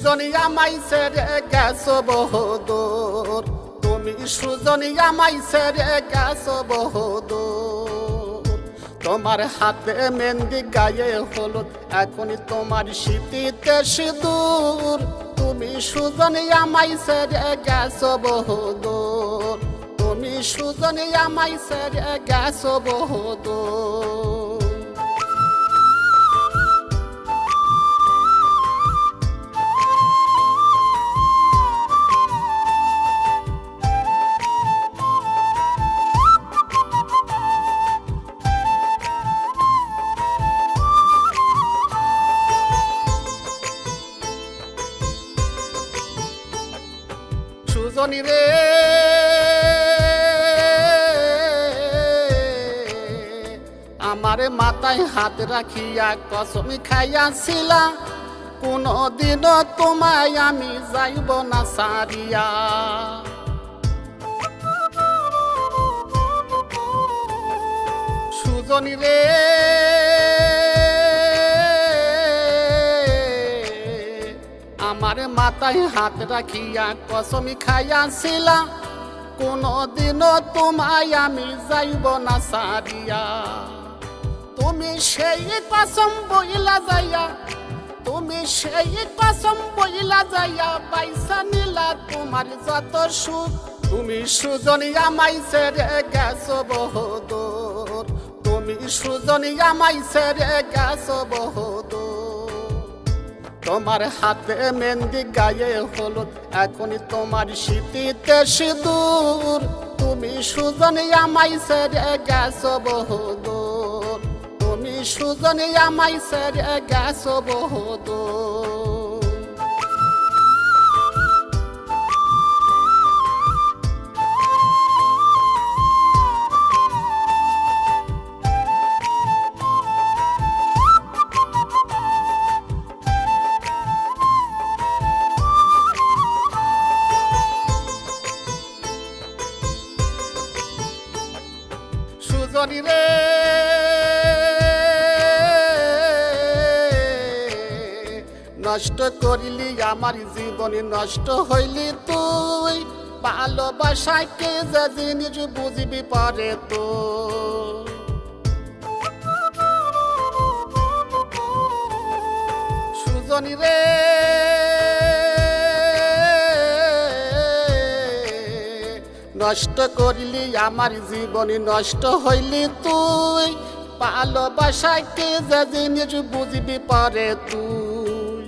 সুজনী আমাই সেরে গেছো বহুদূর। তুমি সুজনী আমাই সেরে গেছো বহুদূর। তোমার হাতে মেহেন্দি গায়ে হলুদ, এখনই তোমার শীতিতে সিঁদুর। তুমি সুজনী আমাই সেরে গেছো বহুদূর। তুমি সুজনী আমাই সেরে গেছো বহুদূর। সুজনী রে। আমার মাথায় হাত রাখিয়া কসমি খাইয়াছিলা কোনো দিনও তোমায় আমি যাইব না সারিয়া। সুজনী রে। আমার মাথায় হাত রাখিয়া কসমি খাইয়াছিলা কোনো দিনও তোমায় আমি যাইব না সারিয়া তুমি সেই কসম বইলা যাইয়া, তুমি সেই কসম বইলা যাইয়া পাইসা নিলা তোমার যত সুখ। তুমি সুজনী আমাই সেরে গেছো বহুদূর। তুমি সুজনী আমাই সেরে গেছো বহুদূর। তোমার হাতে মেহেন্দি, গায়ে হলুদ। এখনই তোমার শীতিতে সিঁদুর। তুমি সুজনে আমাই সেরে গেছো বহুদূর। তুমি সুজনে আমাই সেরে গেছো বহুদূর। সুজনী রে। নষ্ট করিলি আমার জীবনে, নষ্ট হইলি তুই। ভালোবাসায় কে যে জিনিস বুঝবি পারে তো। সুজনী রে। নষ্ট করিলি, আমার জীবনে নষ্ট হইলি তুই। ভালোবাসায় কে যে জিনিস বুঝবি পারে তুই।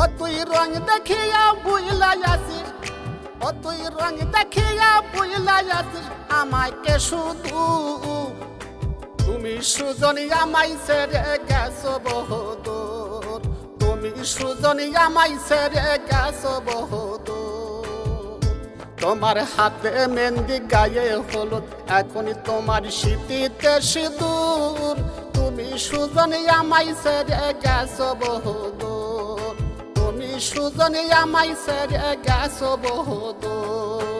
ও তুই রং দেখিয়া বুঝলাই আসিস, ও তুই রং দেখিয়া বুঝলাই আসিস, আমাকে শুধু তুমি সুজনী আমাই সেরে গেছো বহুদূর। তুমি সুজনী আমাই সেরে গেছো বহুদূর। তোমার হাতে মেহেন্দি, গায়ে হলুদ, এখনই তোমার শীতিতে সিঁদুর। তুমি সুজনে আমাই সেরে গেছো বহুদূর। তুমি সুজনে আমাই সেরে গেছো বহুদূর।